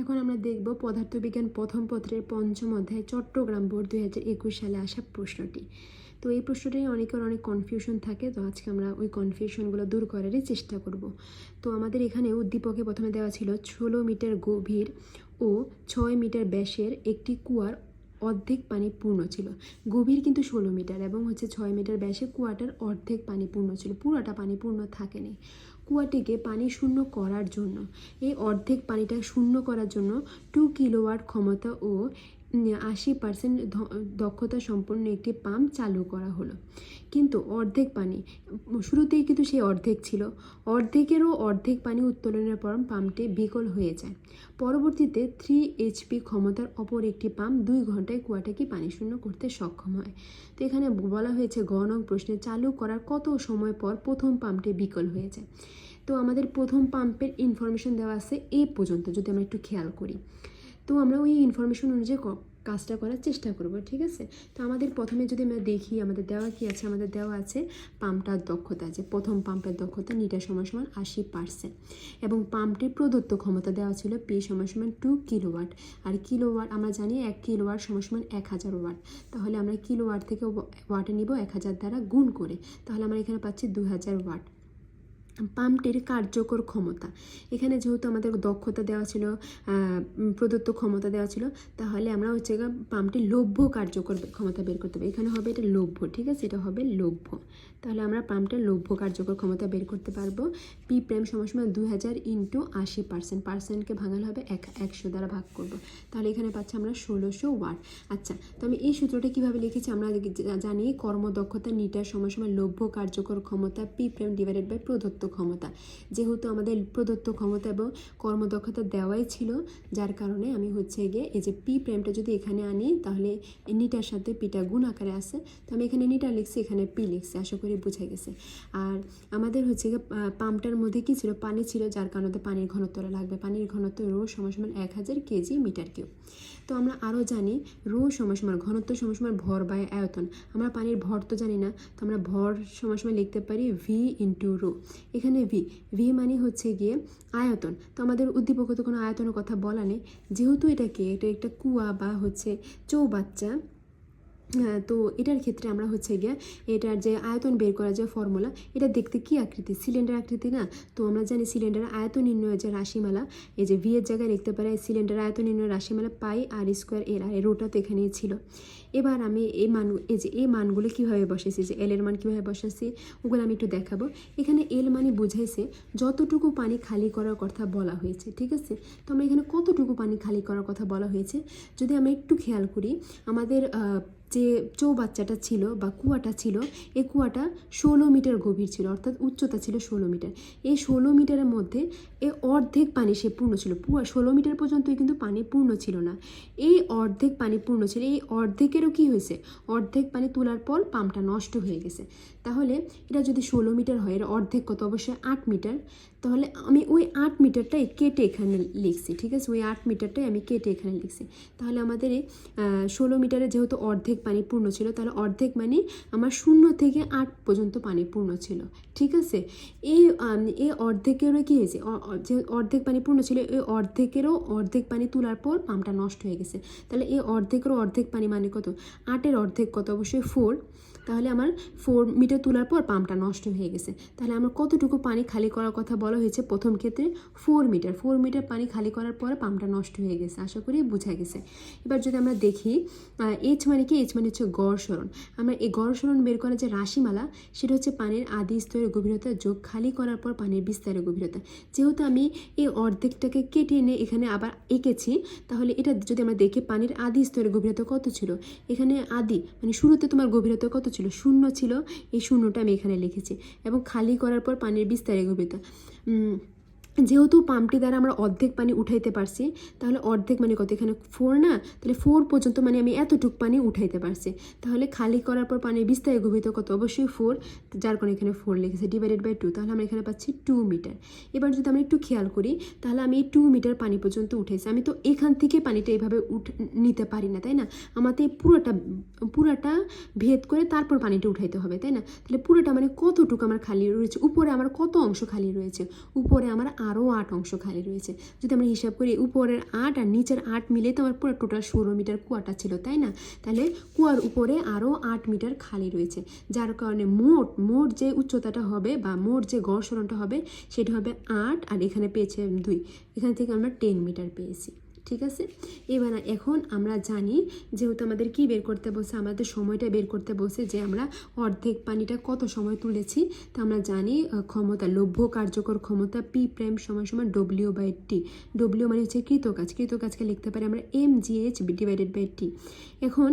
এখন আমরা দেখব পদার্থবিজ্ঞান প্রথম পত্রের পঞ্চম অধ্যায়, চট্টগ্রাম বোর্ড দুই হাজার একুশ সালে আসা প্রশ্নটি। তো এই প্রশ্নটি অনেকের অনেক কনফিউশন থাকে, তো আজকে আমরা ওই কনফিউশনগুলো দূর করারই চেষ্টা করব। তো আমাদের এখানে উদ্দীপকে প্রথমে দেওয়া ছিল ষোলো মিটার গভীর ও ছয় মিটার ব্যাসের একটি কুয়ার অর্ধেক পানি পূর্ণ ছিল। গভীর কিন্তু ষোলো মিটার এবং হচ্ছে ছয় মিটার ব্যাসে কুয়াটার অর্ধেক পানি পূর্ণ ছিল। পুরোটা পানি পূর্ণ থাকেনি। কুয়াটিকে পানি শূন্য করার জন্য। এই অর্ধেক পানিটা শূন্য করার জন্য টু কিলোওয়াট ক্ষমতা ও আশি পার্সেন্ট দক্ষতা সম্পন্ন একটি পাম্প চালু করা হলো। কিন্তু অর্ধেক পানি, শুরুতেই কিন্তু সেই অর্ধেক ছিল। অর্ধেকেরও অর্ধেক পানি উত্তোলনের পর পাম্পটি বিকল হয়ে যায়। পরবর্তীতে থ্রি এইচপি ক্ষমতার অপর একটি পাম্প দুই ঘন্টায় কুয়াটাকে পানি শূন্য করতে সক্ষম হয়। তো এখানে বলা হয়েছে গ নং প্রশ্নে চালু করার কত সময় পর প্রথম পাম্পটি বিকল হয়ে যায়? তো আমাদের প্রথম পাম্পের ইনফরমেশন দেওয়া আছে এ পর্যন্ত, যদি আমরা একটু খেয়াল করি। তো আমরা ওই ইনফরমেশন অনুযায়ী কাজটা করার চেষ্টা করব, ঠিক আছে? তো আমাদের প্রথমে যদি আমরা দেখি আমাদের দেওয়া কি আছে, আমাদের দেওয়া আছে পাম্পটার দক্ষতা আছে। প্রথম পাম্পের দক্ষতা নিটা সমান সমান আশি পার্সেন্ট এবং পাম্পটির প্রদত্ত ক্ষমতা দেওয়া ছিল পি সমান সমান টু কিলোওয়াট আর কিলোওয়াট আমরা জানি এক কিলোওয়াট সমান সমান এক হাজার ওয়াট তাহলে আমরা কিলোওয়াট থেকে ওয়া- ওয়াটে নিব এক হাজার দ্বারা গুণ করে। তাহলে আমরা এখানে পাচ্ছি দু হাজার ওয়াট পাম্পটির কার্যকর ক্ষমতা। এখানে যেহেতু আমাদের দক্ষতা দেওয়া ছিল প্রদত্ত ক্ষমতা দেওয়া ছিল, তাহলে আমরা হচ্ছে পাম্পটির লভ্য কার্যকর ক্ষমতা বের করতে হবে এখানে হবে এটা লভ্য, ঠিক আছে? এটা হবে লভ্য। তাহলে আমরা পাম্পটার লভ্য কার্যকর ক্ষমতা বের করতে পারব। পি প্রাইম সময় দুই হাজার ইন্টু আশি পার্সেন্ট পার্সেন্টকে ভাঙালে হবে এক, একশো দ্বারা ভাগ করব। তাহলে এখানে পাচ্ছি আমরা ষোলোশো ওয়াট। আচ্ছা তো আমি এই সূত্রটা কীভাবে লিখেছি আমরা জানি কর্মদক্ষতা নিটার সময় সময় লভ্য কার্যকর ক্ষমতা পি প্রাইম ডিভাইডেড বাই প্রদত্ত ক্ষমতা। যেহেতু আমাদের প্রদত্ত ক্ষমতা এবং কর্মদক্ষতা দেওয়াই ছিল, যার কারণে আমি হচ্ছে গিয়ে এই যে পি প্রাইমটা যদি এখানে আনি, তাহলে নিটার সাথে পিটা গুণ আকারে আসে। তো আমি এখানে নিটার লিখছি, এখানে পি লিখছি। আশা করি বুঝে গেছে। আর আমাদের হচ্ছে পাম্পটার মধ্যে কি ছিল? পানি ছিল, যার কারণে পানির ঘনত্বটা লাগবে। পানির ঘনত্ব রো সমান এক হাজার কেজি মিটার কিউব। তো আমরা আরও জানি, রো সমান ঘনত্ব সমান ভর বাই আয়তন। আমরা পানির ভর তো জানি না, তো আমরা ভর সমান লিখতে পারি ভি ইন্টু রো এখানে ভি ভি মানে হচ্ছে গিয়ে আয়তন। তো আমাদের উদ্দীপকে তো কোনো আয়তনের কথা বলা নেই। যেহেতু এটাকে, এটা একটা কুয়া বা হচ্ছে চৌবাচ্চা তো এটার ক্ষেত্রে আমরা হচ্ছে গিয়ে এটার যে আয়তন বের করার যে ফর্মুলা এটা দেখতে কি আকৃতি? সিলিন্ডার আকৃতি না? তো আমরা জানি সিলিন্ডারের আয়তন নির্ণয়ের যে রাশিমালা, এই যে ভি এর জায়গায় লিখতে পারি সিলিন্ডারের আয়তন নির্ণয়ের রাশিমালা পাই আর স্কোয়ার এর আর রোটা তো এখানেই ছিল। এবার আমি এই মান, এই যে এই মানগুলো কীভাবে বসেছি যে এল এর মান কীভাবে বসাচ্ছি ওগুলো আমি একটু দেখাবো। এখানে এল মানে বুঝাইছে যতটুকু পানি খালি করার কথা বলা হয়েছে, ঠিক আছে? তো আমরা এখানে কতটুকু পানি খালি করার কথা বলা হয়েছে? যদি আমরা একটু খেয়াল করি, আমাদের যে চৌবাচ্চাটা ছিল বা কুয়াটা ছিল এই কুয়াটা ষোলো মিটার গভীর ছিল, অর্থাৎ উচ্চতা ছিল ষোলো মিটার। এই ষোলো মিটারের মধ্যে এ অর্ধেক পানি সে পূর্ণ ছিল। পুয়া ষোলো মিটার পর্যন্তই কিন্তু পানি পূর্ণ ছিল না। এই অর্ধেক পানি পূর্ণ ছিল। এই অর্ধেকেরও কি হয়েছে? অর্ধেক পানি তোলার পর পাম্পটা নষ্ট হয়ে গেছে। তাহলে এটা যদি ষোলো মিটার হয়, এর অর্ধেক কত? অবশ্যই আট মিটার। তাহলে আমি ওই আট মিটারটাই কেটে এখানে লিখছি, ঠিক আছে? ওই আট মিটারটাই আমি কেটে এখানে লিখছি। তাহলে আমাদের এই ষোলো মিটারে যেহেতু অর্ধেক পানি পূর্ণ ছিল, তাহলে অর্ধেক মানে আমার শূন্য থেকে আট পর্যন্ত পানি পূর্ণ ছিল, ঠিক আছে? এই এই অর্ধেকেরও কী হয়েছে? যে অর্ধেক পানি পূর্ণ ছিল, এই অর্ধেকেরও অর্ধেক পানি তোলার পর পাম্পটা নষ্ট হয়ে গেছে। তাহলে এই অর্ধেকেরও অর্ধেক পানি মানে কত? আটের অর্ধেক কত? অবশ্যই ফোর তাহলে আমার ফোর মিটার তোলার পর পাম্পটা নষ্ট হয়ে গেছে। তাহলে আমার কতটুকু পানি খালি করার কথা বলা হয়েছে প্রথম ক্ষেত্রে? ফোর মিটার ফোর মিটার পানি খালি করার পর পাম্পটা নষ্ট হয়ে গেছে, আশা করি বোঝা গেছে। এবার যদি আমরা দেখি এইচ মানে কি? এইচ মানে হচ্ছে গড় সরণ। আমরা এই গড় সরণ বের করার যে রাশিমালা, সেটা হচ্ছে পানির আদি স্তরের গভীরতা যোগ খালি করার পর পানির বিস্তারের গভীরতা। যেহেতু আমি এই অর্ধেকটাকে কেটে এনে এখানে আবার এঁকেছি, তাহলে এটা যদি আমরা দেখি, পানির আদি স্তরের গভীরতা কত ছিল? এখানে আদি মানে শুরুতে তোমার গভীরতা কত ছিল, শূন্য ছিল, এই শূন্যটা আমি এখানে লিখেছি। এবং খালি করার পর পানির বিস্তারে গভীরতা। যেহেতু পাম্পটি দ্বারা আমরা অর্ধেক পানি উঠাইতে পারছি, তাহলে অর্ধেক মানে কত? এখানে ফোর না? তাহলে ফোর পর্যন্ত মানে আমি এতটুক পানি উঠাইতে পারছি। তাহলে খালি করার পর পানির বিস্তারে গভীরতা কত? অবশ্যই ফোর যার কারণে এখানে ফোর লিখেছে ডিভাইডেড বাই টু তাহলে আমরা এখানে পাচ্ছি টু মিটার এবার যদি আমরা একটু খেয়াল করি, তাহলে আমি টু মিটার পানি পর্যন্ত উঠেছি আমি তো এখান থেকে পানিটা এইভাবে উঠ, নিতে পারি না, তাই না? আমাকে পুরোটা পুরোটা ভেদ করে তারপর পানিটা উঠাইতে হবে, তাই না? তাহলে পুরোটা মানে কতটুকু আমার খালি রয়েছে? উপরে আমার কত অংশ খালি রয়েছে? উপরে আমার আরও আট অংশ খালি রয়েছে। যদি আমরা হিসাব করি, উপরের আট আর নিচের আট মিলে তো আমার পুরো টোটাল ষোলো মিটার কুয়াটা ছিল, তাই না? তাহলে কুয়ার উপরে আরও আট মিটার খালি রয়েছে। যার কারণে মোট মোট যে উচ্চতাটা হবে বা মোট যে গড় সরণটা হবে, সেটা হবে আট আর এখানে পেয়েছে দুই। এখান থেকে আমরা টেন মিটার পেয়েছি। ঠিক আছে? এবার এখন আমরা জানি যেহেতু আমাদের কি বের করতে বসে আমাদের সময়টা বের করতে বসে যে আমরা অর্ধেক পানিটা কত সময় তুলেছি, তো আমরা জানি ক্ষমতা, লভ্য কার্যকর ক্ষমতা পি প্রাইম সময় সময় ডব্লিউ বাই টি ডব্লিউ মানে হচ্ছে কৃতকাজ, কৃতকাজকে লিখতে পারি আমরা M G H divided by T এখন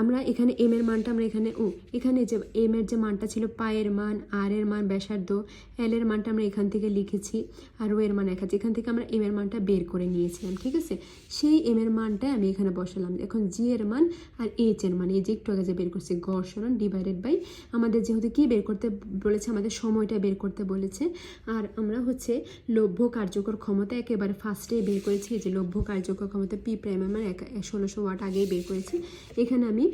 আমরা এখানে এম এর মানটা আমরা এখানে, ও, এখানে যে এম এর যে মানটা ছিল পায়ের মান আর এর মান, ব্যাসার্ধ এল এর মানটা আমরা এখান থেকে লিখেছি, আর ও এর মান এক আছে। এখান থেকে আমরা এম এর মানটা বের করে নিয়েছিলাম, ঠিক আছে? সেই এম এর মানটা আমি এখানে বসালাম। এখন জি এর মান আর এইচ এর মান, এই যে একটু আগে যে বের করছি, গড় সরণ ডিভাইডেড বাই আমাদের যেহেতু কি বের করতে বলেছে, আমাদের সময়টা বের করতে বলেছে, আর আমরা হচ্ছে লভ্য কার্যকর ক্ষমতা একেবারে ফার্স্টেই বের করেছি যে লভ্য কার্যকর ক্ষমতা পি প্রাইম আমার এক, ষোলোশো ওয়াট আগেই বের করেছি। এখানে আমি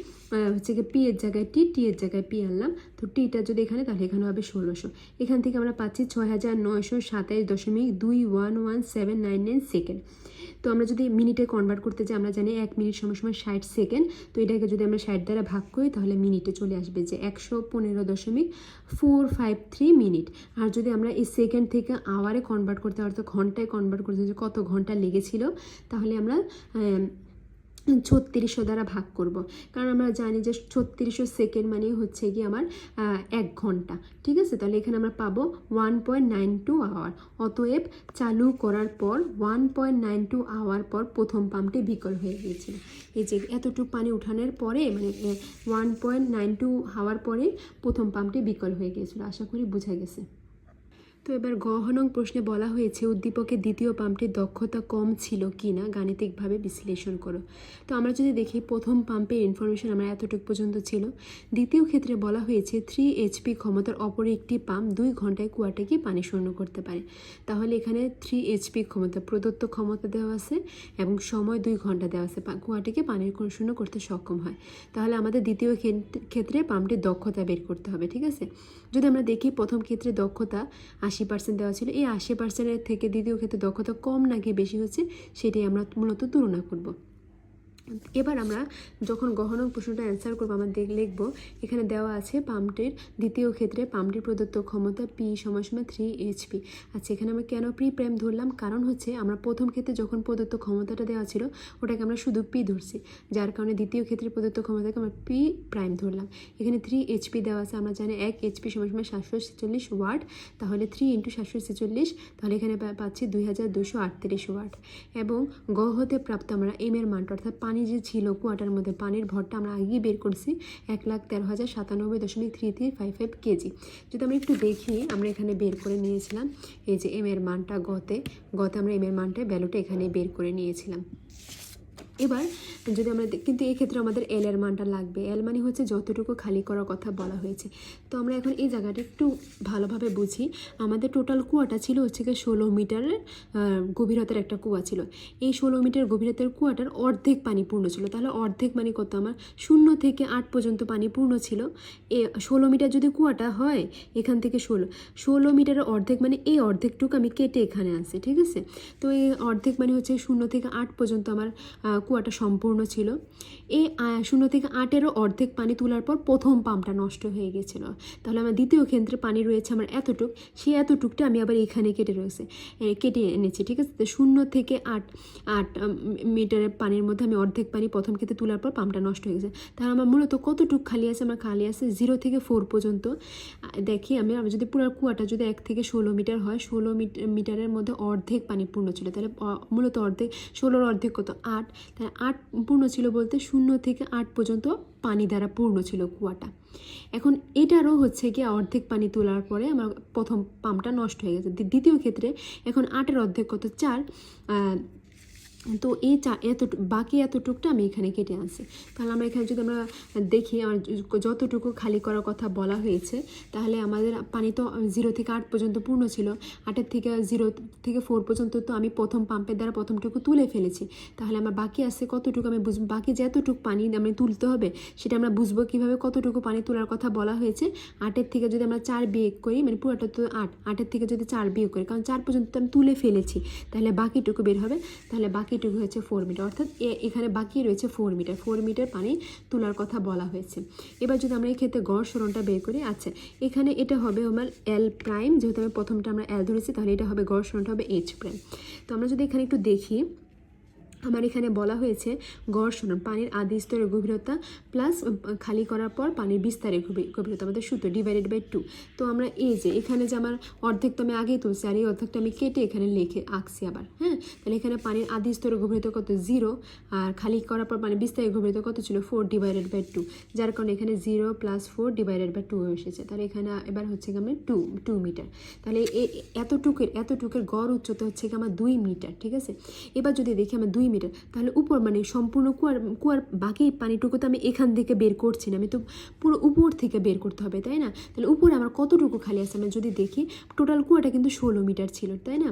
হচ্ছে কি পি এর জায়গায় টি টি এর জায়গায় পি আনলাম। তো টিটা যদি এখানে, তাহলে এখানে হবে ষোলোশো। এখান থেকে আমরা পাচ্ছি ছয় হাজার নয়শো সাতাইশ দশমিক দুই one one seven nine nine second তো আমরা যদি মিনিটে কনভার্ট করতে চাই আমরা জানি এক মিনিট সময় ষাট সেকেন্ড তো এটাকে যদি আমরা ষাট দ্বারা ভাগ করি, তাহলে মিনিটে চলে আসবে যে একশো পনেরো দশমিক ফোর ফাইভ থ্রি মিনিট। আর যদি আমরা এই সেকেন্ড থেকে আওয়ারে কনভার্ট করতে অর্থাৎ ঘন্টায় কনভার্ট করতে যে কত ঘণ্টা লেগেছিল, তাহলে আমরা ছত্রিশশো দ্বারা ভাগ করব। কারণ আমরা জানি যে ছত্রিশশো সেকেন্ড মানে হচ্ছে কি আমার এক ঘণ্টা। ঠিক আছে? তাহলে এখানে আমরা পাবো one point nine two hour অতএব চালু করার পর one point nine two hour পর প্রথম পাম্পটি বিকল হয়ে গিয়েছিল। এই যে এতটুকু পানি উঠানোর পরে মানে ওয়ান পয়েন্ট নাইন টু হাওয়ার পরে প্রথম পাম্পটি বিকল হয়ে গিয়েছিল। আশা করি বোঝা গেছে। তো এবার গহনং প্রশ্নে বলা হয়েছে, উদ্দীপকের দ্বিতীয় পাম্পটির দক্ষতা কম ছিল কি না? গাণিতিকভাবে বিশ্লেষণ করো। তো আমরা যদি দেখি, প্রথম পাম্পের ইনফরমেশন আমরা এতটুকু পর্যন্ত ছিল। দ্বিতীয় ক্ষেত্রে বলা হয়েছে থ্রি এইচপি ক্ষমতার অপর একটি পাম্প দুই ঘন্টায় কুয়াটাকে পানি শূন্য করতে পারে। তাহলে এখানে থ্রি এইচপি ক্ষমতা, প্রদত্ত ক্ষমতা দেওয়া আছে এবং সময় দুই ঘণ্টা দেওয়া আছে। কুয়াটিকে কোন শূন্য করতে সক্ষম হয়। তাহলে আমাদের দ্বিতীয় ক্ষেত- ক্ষেত্রে পাম্পটির দক্ষতা বের করতে হবে, ঠিক আছে? যদি আমরা দেখি, প্রথম ক্ষেত্রে দক্ষতা আশি পার্সেন্ট দেওয়া ছিল। এই আশি পার্সেন্টের থেকে দ্বিতীয় ক্ষেত্রে দক্ষতা কম নাকি বেশি হচ্ছে, সেটাই আমরা মূলত তুলনা করব। এবার আমরা যখন গহন প্রশ্নটা অ্যান্সার করব, আমরা দেখ, লিখব, এখানে দেওয়া আছে পাম্পটির দ্বিতীয় ক্ষেত্রে পাম্পটির প্রদত্ত ক্ষমতা পি সময় সময় থ্রি এইচপি আচ্ছা এখানে আমরা কেন প্রি প্রাইম ধরলাম? কারণ হচ্ছে আমরা প্রথম ক্ষেত্রে যখন প্রদত্ত ক্ষমতাটা দেওয়া ছিল, ওটাকে আমরা শুধু পি ধরছি। যার কারণে দ্বিতীয় ক্ষেত্রে প্রদত্ত ক্ষমতাকে আমরা পি প্রাইম ধরলাম। এখানে থ্রি এইচপি দেওয়া আছে, আমরা জানি এক এইচপি সময় সময় সাতশো ছেচল্লিশ ওয়াট, তাহলে থ্রি ইন্টু সাতশো ছেচল্লিশ, তাহলে এখানে পাচ্ছি দুই হাজার দুশো আটত্রিশ ওয়াট। এবং গ হতে প্রাপ্ত আমরা এম এর মানটা, অর্থাৎ পানি যে ছিল কুয়াটার মধ্যে। পানির ভরটা আমরা আগেই বের করছি, এক লাখ তেরো হাজার সাতানব্বই দশমিক three three five five KG. যদি আমরা একটু দেখি, আমরা এখানে বের করে নিয়েছিলাম, এই যে এম এর মানটা গতে গতে আমরা এম এর মানটা ভ্যালুটা এখানে বের করে নিয়েছিলাম। এবার যদি আমরা কিন্তু এই ক্ষেত্রে আমাদের এল এর মানটা লাগবে। এল মানে হচ্ছে যতটুকু খালি করার কথা বলা হয়েছে। তো আমরা এখন এই জায়গাটা একটু ভালোভাবে বুঝি। আমাদের টোটাল কুয়াটা ছিল হচ্ছে গিয়ে ষোলো মিটারের গভীরতার একটা কুয়া ছিল। এই ষোলো মিটার গভীরতার কুয়াটার অর্ধেক পানি পূর্ণ ছিল। তাহলে অর্ধেক মানে কত? আমার শূন্য থেকে আট পর্যন্ত পানি পূর্ণ ছিল। এ, ষোলো মিটার যদি কুয়াটা হয়, এখান থেকে ষোলো। ষোলো মিটারের অর্ধেক মানে এই অর্ধেকটুকু আমি কেটে এখানে আনছি, ঠিক আছে? তো এই অর্ধেক মানে হচ্ছে শূন্য থেকে আট পর্যন্ত আমার কুয়াটা সম্পূর্ণ ছিল। এই শূন্য থেকে আটেরও অর্ধেক পানি তোলার পর প্রথম পাম্পটা নষ্ট হয়ে গেছিল। তাহলে আমার দ্বিতীয় ক্ষেত্রে পানি রয়েছে আমার এতটুক, সেই এতটুকটা আমি আবার এখানে কেটে রয়েছে কেটে এনেছি, ঠিক আছে? তো শূন্য থেকে আট আট মিটারের পানির মধ্যে আমি অর্ধেক পানি প্রথম ক্ষেত্রে তোলার পর পাম্পটা নষ্ট হয়ে গেছে। তাহলে আমার মূলত কতটুক খালি আছে? আমার খালি আছে জিরো থেকে ফোর পর্যন্ত। দেখি আমি আমি যদি পুরো কুয়াটা যদি এক থেকে ষোলো মিটার হয়, ষোলো মিটারের মধ্যে অর্ধেক পানি পূর্ণ ছিল। তাহলে মূলত অর্ধেক, ষোলোর অর্ধেক কত? আট। তাহলে আট পূর্ণ ছিল বলতে শূন্য থেকে আট পর্যন্ত পানি দ্বারা পূর্ণ ছিল কুয়াটা। এখন এটারও হচ্ছে গিয়ে অর্ধেক পানি তোলার পরে আমার প্রথম পাম্পটা নষ্ট হয়ে গেছে। দ্বিতীয় ক্ষেত্রে এখন আটের অর্ধেক কত? চার তো এই চা, এত, বাকি এতটুকটা আমি এখানে কেটে আনছি। তাহলে আমরা এখানে যদি আমরা দেখি, আমার যতটুকু খালি করার কথা বলা হয়েছে, তাহলে আমাদের পানি তো জিরো থেকে আট পর্যন্ত পূর্ণ ছিল। আটের থেকে জিরো থেকে ফোর পর্যন্ত তো আমি প্রথম পাম্পের দ্বারা প্রথমটুকু তুলে ফেলেছি। তাহলে আমার বাকি আছে কতটুকু আমি বুঝব বাকি যতটুকু পানি আমি তুলতে হবে, সেটা আমরা বুঝব কীভাবে কতটুকু পানি তোলার কথা বলা হয়েছে। আটের থেকে যদি আমরা চার বিয়োগ করি মানে পুরোটা তো আট, আটের থেকে যদি চার বিয়োগ করি, কারণ চার পর্যন্ত আমি তুলে ফেলেছি, তাহলে বাকিটুকু বের হবে। তাহলে বাকিটুকু হয়েছে ফোর মিটার অর্থাৎ এখানে বাকি রয়েছে ফোর মিটার ফোর মিটার পানি তোলার কথা বলা হয়েছে। এবার যদি আমরা এই ক্ষেত্রে গড় সরণটা বের করি আচ্ছা এখানে এটা হবে আমার এল প্রাইম যেহেতু আমি প্রথমটা আমরা এল ধরেছি, তাহলে এটা হবে গড় সরণটা হবে এইচ প্রাইম তো আমরা যদি এখানে একটু দেখি আমার এখানে বলা হয়েছে সরণ পানির আদি স্তরের গভীরতা প্লাস খালি করার পর পানির বিস্তারের গভীরতা। আমাদের সূত্র ডিভাইডেড বাই টু তো আমরা এই যে, এখানে যে আমার অর্ধেক তো আমি আগেই তুলছি, আর এই অর্ধেকটা আমি কেটে এখানে লিখে আঁকছি আবার হ্যাঁ? তাহলে এখানে পানির আদি স্তরের গভীরতা কত? জিরো আর খালি করার পর পানির বিস্তারের গভীরতা কত ছিল? ফোর ডিভাইডেড বাই টু যার কারণে এখানে zero plus four divided by two হয়ে এসেছে। তাহলে এখানে এবার হচ্ছে আমার টু টু মিটার তাহলে এতটুকুর এতটুকুর গড় উচ্চতা হচ্ছে আমার দুই মিটার ঠিক আছে? এবার যদি দেখি, আমার দুই মিটার। তাহলে উপর মানে সম্পূর্ণ কুয়ার কুয়ার বাকি পানিটুকু তো আমি এখান থেকে বের করছি না। আমি তো পুরো উপর থেকে বের করতে হবে, তাই না? তাহলে উপরে আমার কতটুকু খালি আছে? আমি যদি দেখি টোটাল কুয়াটা কিন্তু ষোলো মিটার ছিল, তাই না?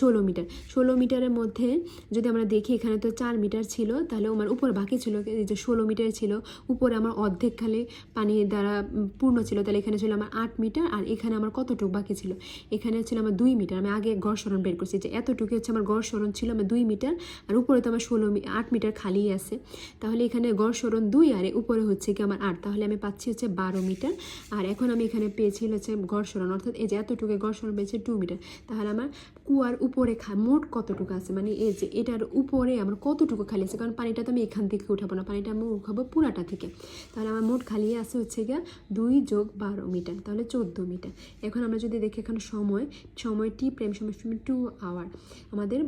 ষোলো মিটার। ষোলো মিটারের মধ্যে যদি আমরা দেখি, এখানে তো চার মিটার ছিল, তাহলে আমার উপর বাকি ছিল যে ষোলো মিটার ছিল, উপরে আমার অর্ধেক খালি পানি দ্বারা পূর্ণ ছিল, তাহলে এখানে ছিল আমার আট মিটার, আর এখানে আমার কতটুকু বাকি ছিল? এখানে ছিল আমার দুই মিটার। আমি আগে গড় সরণ বের করছি, যে এতটুকু হচ্ছে আমার গড় সরণ ছিল, আমার দুই মিটার, আর উপরে তো আমার ষোলো আট মিটার খালি আছে। তাহলে এখানে গড় সরণ দুই আর উপরে হচ্ছে কি আমার আট। তাহলে আমি পাচ্ছি হচ্ছে বারো মিটার। আর এখন আমি এখানে পেয়েছি হচ্ছে গড় সরণ অর্থাৎ এই যে এতটুকু গড় সরণ পেয়েছে টু মিটার। তাহলে আমার কুয়ার উপরে খা মোট কতটুকু আছে? মানে এই যে এটার উপরে আমার কতটুকু খালি আছে? কারণ পানিটা তো আমি এখান থেকে উঠাবো না। পানিটা আমি উঠাবো পুরাটা থেকে। তাহলে আমার মোট খালি আছে হচ্ছে গিয়া দুই যোগ বারো মিটার। তাহলে চোদ্দ মিটার। এখন আমরা যদি দেখি এখানে সময় সময় টি প্রেম সময় টু আওয়ার। আমাদের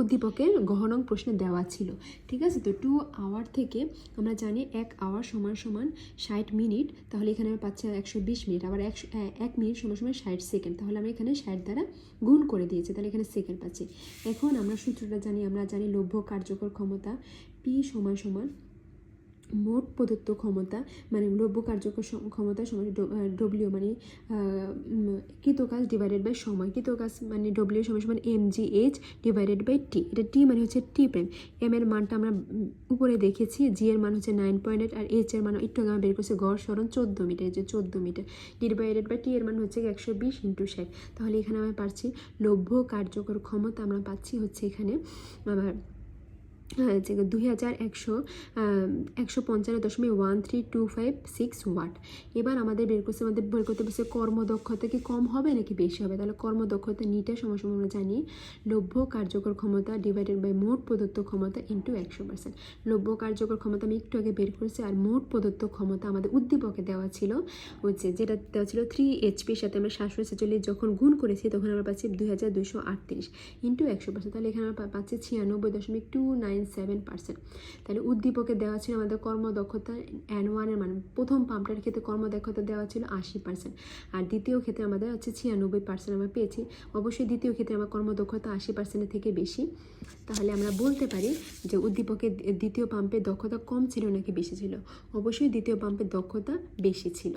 উদ্দীপকের গহনং প্রশ্নে দেওয়া ছিল। ঠিক আছে? তো টু আওয়ার থেকে আমরা জানি এক আওয়ার সমান সমান ষাট মিনিট তাহলে এখানে আমরা পাচ্ছি একশো বিশ মিনিট আবার একশো এক মিনিট সমান সমান ষাট সেকেন্ড তাহলে আমরা এখানে ষাট দ্বারা গুণ করে দিয়েছি, তাহলে এখানে সেকেন্ড পাচ্ছি। এখন আমরা সূত্রটা জানি, আমরা জানি লভ্য কার্যকর ক্ষমতা পি সমান সমান মোট প্রদত্ত ক্ষমতা মানে লভ্য কার্যকর ক্ষমতা সমান ডব্লিউ মানে কৃতকাজ ডিভাইডেড বাই সময়, কৃতকাজ মানে ডব্লিউ সময় সমান M G H divided by T এটা টি মানে হচ্ছে টি প্রেম এম এর মানটা আমরা উপরে দেখেছি জি এর মান হচ্ছে নাইন পয়েন্ট এইট আর এইচ এর মান একটু আগে আমরা বের করছি, গড় সরণ চোদ্দ মিটার যে চোদ্দ মিটার ডিভাইডেড বাই টি এর মান হচ্ছে একশো বিশ ইন্টু ষাট, তাহলে এখানে আমরা পাচ্ছি লভ্য কার্যকর ক্ষমতা আমরা পাচ্ছি হচ্ছে এখানে আমার যে দুই হাজার একশো একশো পঞ্চান্ন দশমিক one three two five six watt. এবার আমাদের বের করছে, আমাদের বের করতে বলছে কর্মদক্ষতা কি কম হবে নাকি বেশি হবে? তাহলে কর্মদক্ষতা নিটা সমস্যা আমরা জানি, লভ্য কার্যকর ক্ষমতা ডিভাইডেড বাই মোট প্রদত্ত ক্ষমতা ইন্টু একশো পার্সেন্ট লভ্য কার্যকর ক্ষমতা আমি একটু আগে বের করেছি, আর মোট প্রদত্ত ক্ষমতা আমাদের উদ্দীপকে দেওয়া ছিল, হচ্ছে যেটা দেওয়া ছিল থ্রি এইচপির সাথে আমরা সাতশো ছেচল্লিশ যখন গুণ করেছি, তখন আমরা পাচ্ছি দুই হাজার দুশো আটত্রিশ ইন্টু একশো পার্সেন্ট তাহলে এখানে আমরা পাচ্ছি ছিয়ানব্বই দশমিক টু নাইন সেভেন পার্সেন্ট তাহলে উদ্দীপকে দেওয়া ছিল আমাদের কর্মদক্ষতা অ্যান ওয়ানের মানে। প্রথম পাম্পটার ক্ষেত্রে কর্মদক্ষতা দেওয়া ছিল আশি পার্সেন্ট আর দ্বিতীয় ক্ষেত্রে আমাদের হচ্ছে ছিয়ানব্বই পার্সেন্ট আমরা পেয়েছি। অবশ্যই দ্বিতীয় ক্ষেত্রে আমার কর্মদক্ষতা আশি পার্সেন্টের থেকে বেশি। তাহলে আমরা বলতে পারি যে উদ্দীপকের দ্বিতীয় পাম্পের দক্ষতা কম ছিল নাকি বেশি ছিল? অবশ্যই দ্বিতীয় পাম্পের দক্ষতা বেশি ছিল।